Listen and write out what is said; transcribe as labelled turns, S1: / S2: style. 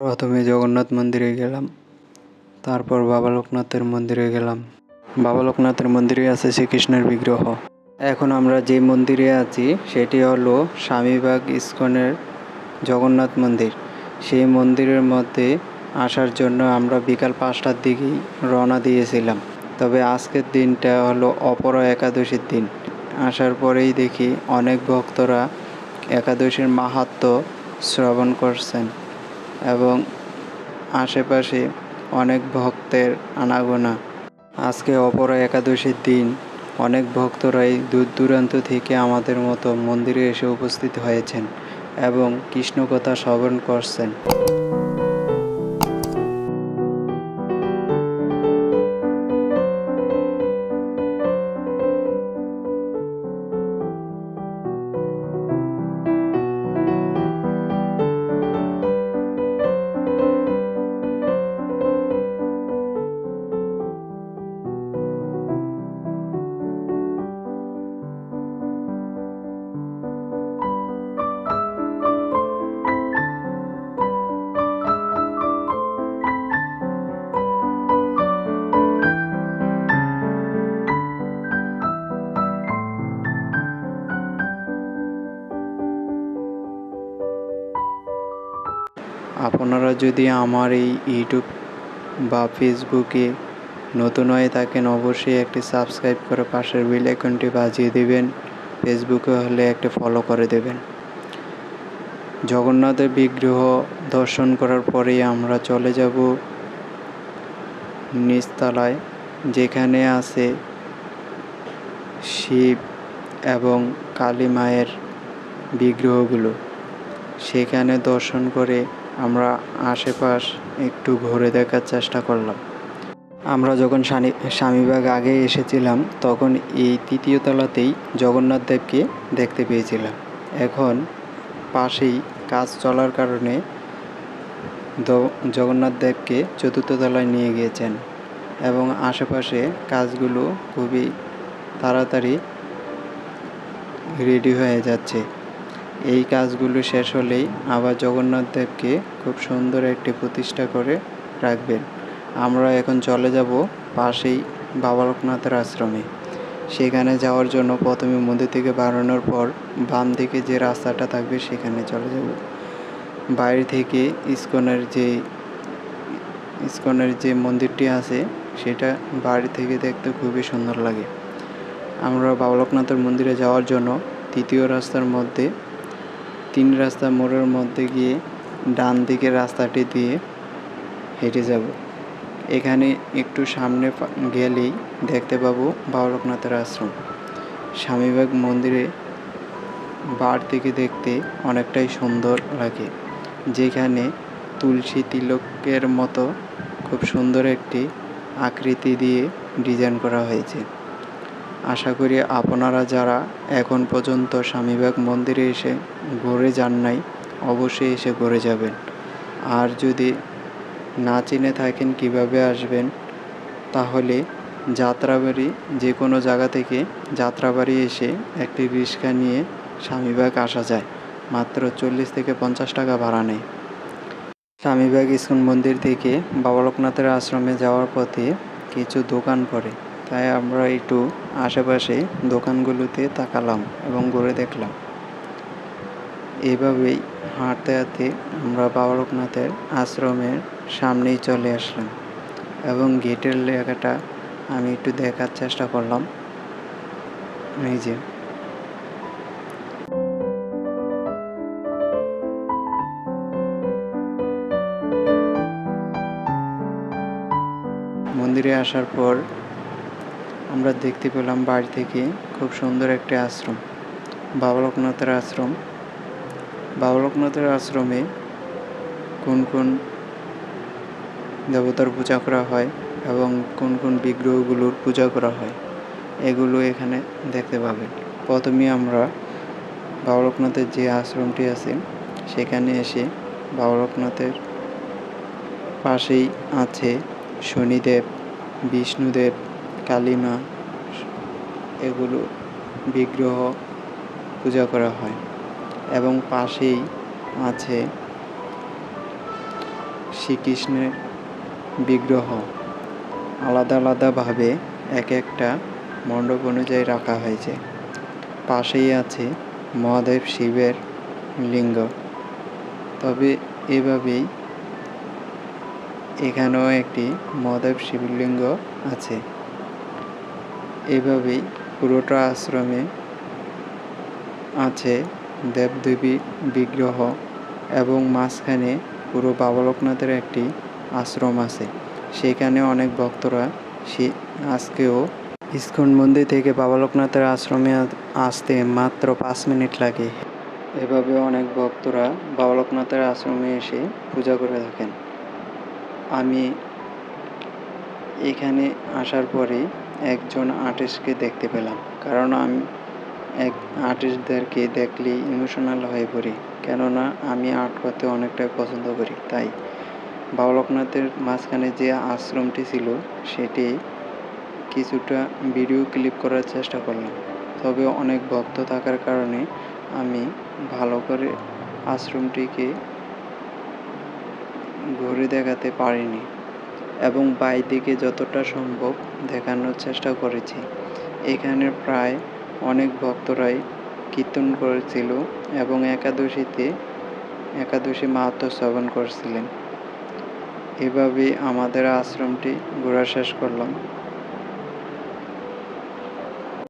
S1: প্রথমে জগন্নাথ মন্দিরে গেলাম, তারপর বাবা লোকনাথের মন্দিরে গেলাম। বাবা লোকনাথের মন্দিরে আছে শ্রীকৃষ্ণের বিগ্রহ। এখন আমরা যে মন্দিরে আছি, সেটি হলো স্বামীবাগ ইস্কনের জগন্নাথ মন্দির। সেই মন্দিরের মধ্যে আসার জন্য আমরা বিকাল পাঁচটার দিকেই রওনা দিয়েছিলাম। তবে আজকের দিনটা হলো অপরা একাদশীর দিন। আসার পরেই দেখি অনেক ভক্তরা একাদশীর মাহাত্ম্য শ্রবণ করছেন। এবং আশেপাশে অনেক ভক্তের আনাগোনা। আজকে অপরা একাদশীর দিন। অনেক ভক্তরাই দূর দূরান্ত থেকে আমাদের মতো মন্দিরে এসে উপস্থিত হয়েছেন এবং কৃষ্ণকথা শ্রবণ করছেন। আপনারা যদি আমার এই ইউটিউব বা ফেসবুকে নতুন হয়ে থাকেন, অবশ্যই একটি সাবস্ক্রাইব করে পাশের বেল আইকনটি বাজিয়ে দেবেন। ফেসবুকে হলে একটি ফলো করে দেবেন। জগন্নাথের বিগ্রহ দর্শন করার পরেই আমরা চলে যাব নিচতলায়, যেখানে আছে শিব এবং কালী মায়ের বিগ্রহগুলো। সেখানে দর্শন করে আমরা আশেপাশ একটু ঘুরে দেখার চেষ্টা করলাম। আমরা যখন স্বামীবাগ আগে এসেছিলাম, তখন এই তৃতীয় তলাতেই জগন্নাথ দেবকে দেখতে পেয়েছিলাম। এখন পাশেই কাজ চলার কারণে জগন্নাথ দেবকে চতুর্থ তলায় নিয়ে গিয়েছেন এবং আশেপাশে কাজগুলো খুবই তাড়াতাড়ি রেডি হয়ে যাচ্ছে। এই কাজগুলো শেষ হলেই আবার জগন্নাথ দেবকে খুব সুন্দর একটি প্রতিষ্ঠা করে রাখবেন। আমরা এখন চলে যাব পাশেই বাবা লোকনাথের আশ্রমে। সেখানে যাওয়ার জন্য প্রথমে মন্দির থেকে বেরোনোর পর বাম দিকে যে রাস্তাটা থাকবে সেখানে চলে যাব। বাইরে থেকে ইস্কনের যে ইস্কনের যে মন্দিরটি আছে সেটা বাড়ি থেকে দেখতে খুবই সুন্দর লাগে। আমরা বাবা লোকনাথের মন্দিরে যাওয়ার জন্য তৃতীয় রাস্তার মধ্যে তিন রাস্তা মোড়ের মধ্যে গিয়ে ডান দিকের রাস্তাটি দিয়ে হেঁটে যাব। এখানে একটু সামনে গেলেই দেখতে পাবো বাবলোকনাথের আশ্রম। স্বামীবাগ মন্দিরে বার থেকে দেখতে অনেকটাই সুন্দর লাগে, যেখানে তুলসী তিলকের মতো খুব সুন্দর একটি আকৃতি দিয়ে ডিজাইন করা হয়েছে। আশা করি আপনারা যারা এখন পর্যন্ত স্বামীবাগ মন্দিরে এসে ঘুরে যান নাই, অবশ্যই এসে ঘুরে যাবেন। আর যদি না চিনে থাকেন কীভাবে আসবেন, তাহলে যাত্রাবাড়ি যে কোনো জায়গা থেকে যাত্রাবাড়ি এসে একটি রিক্সা নিয়ে স্বামীবাগ আসা যায়। মাত্র চল্লিশ থেকে পঞ্চাশ টাকা ভাড়া নেয়। স্বামীবাগ ইস্কন মন্দির থেকে বাবা লোকনাথের আশ্রমে যাওয়ার পথে কিছু দোকান পড়ে। তাই আমরা একটু আশেপাশে দোকানগুলোতে তাকালাম এবং ঘুরে দেখলাম। এভাবেই হাঁটতে হাঁটতে আমরা বাবা লোকনাথের আশ্রমের সামনেই চলে আসলাম এবং গেটের লেখাটা আমি একটু দেখার চেষ্টা করলাম। এই যে। মন্দিরে আসার পর আমরা দেখতে পেলাম বাড়ি থেকে খুব সুন্দর একটি আশ্রম, বাবা লোকনাথের আশ্রম। বাবা লোকনাথের আশ্রমে কোন কোন দেবতার পূজা করা হয় এবং কোন কোন বিগ্রহগুলোর পূজা করা হয়, এগুলো এখানে দেখতে পাবেন। প্রথমে আমরা বাবা লোকনাথের যে আশ্রমটি আছে, সেখানে এসে বাবা লোকনাথের পাশেই আছে শনিদেব, বিষ্ণুদেব কালীমা এগুলো বিগ্রহ পূজা করা হয়। এবং পাশেই আছে শ্রীকৃষ্ণের বিগ্রহ। আলাদা আলাদাভাবে এক একটা মণ্ডপ অনুযায়ী রাখা হয়েছে। পাশেই আছে মহাদেব শিবের লিঙ্গ। তবে এভাবেই এখানেও একটি মহাদেব শিবলিঙ্গ আছে। এভাবেই পুরোটা আশ্রমে আছে দেবদেবী বিগ্রহ এবং মাঝখানে পুরো বাবা লোকনাথের একটি আশ্রম আছে। সেখানে অনেক ভক্তরা সে আজকেও ইস্কন মন্দির থেকে বাবা লোকনাথের আশ্রমে আসতে মাত্র পাঁচ মিনিট লাগে। এভাবে অনেক ভক্তরা বাবা লোকনাথের আশ্রমে এসে পূজা করে থাকেন। আমি এখানে আসার পরে একজন আর্টিস্টকে দেখতে পেলাম। কারণ আমি, এক আর্টিস্টদেরকে দেখলে ইমোশনাল হয়ে পড়ি। কেননা আমি আর্ট করতে অনেকটাই পছন্দ করি, তাই বাবা লোকনাথের মাঝখানে যে আশ্রমটি ছিল, সেটি কিছুটা ভিডিও ক্লিপ করার চেষ্টা করলাম। তবে অনেক ভক্ত থাকার কারণে আমি ভালো করে আশ্রমটিকে ঘুরে দেখাতে পারিনি। এবং বাইদিকে যতটা সম্ভব দেখানোর চেষ্টা করেছি। এখানে প্রায় অনেক ভক্তরাই কীর্তন করেছিল এবং একাদশীতে একাদশী মাহাত্ম শ্রবণ করেছিলেন। এভাবে আমাদের আশ্রমটি ঘোরা শেষ করলাম।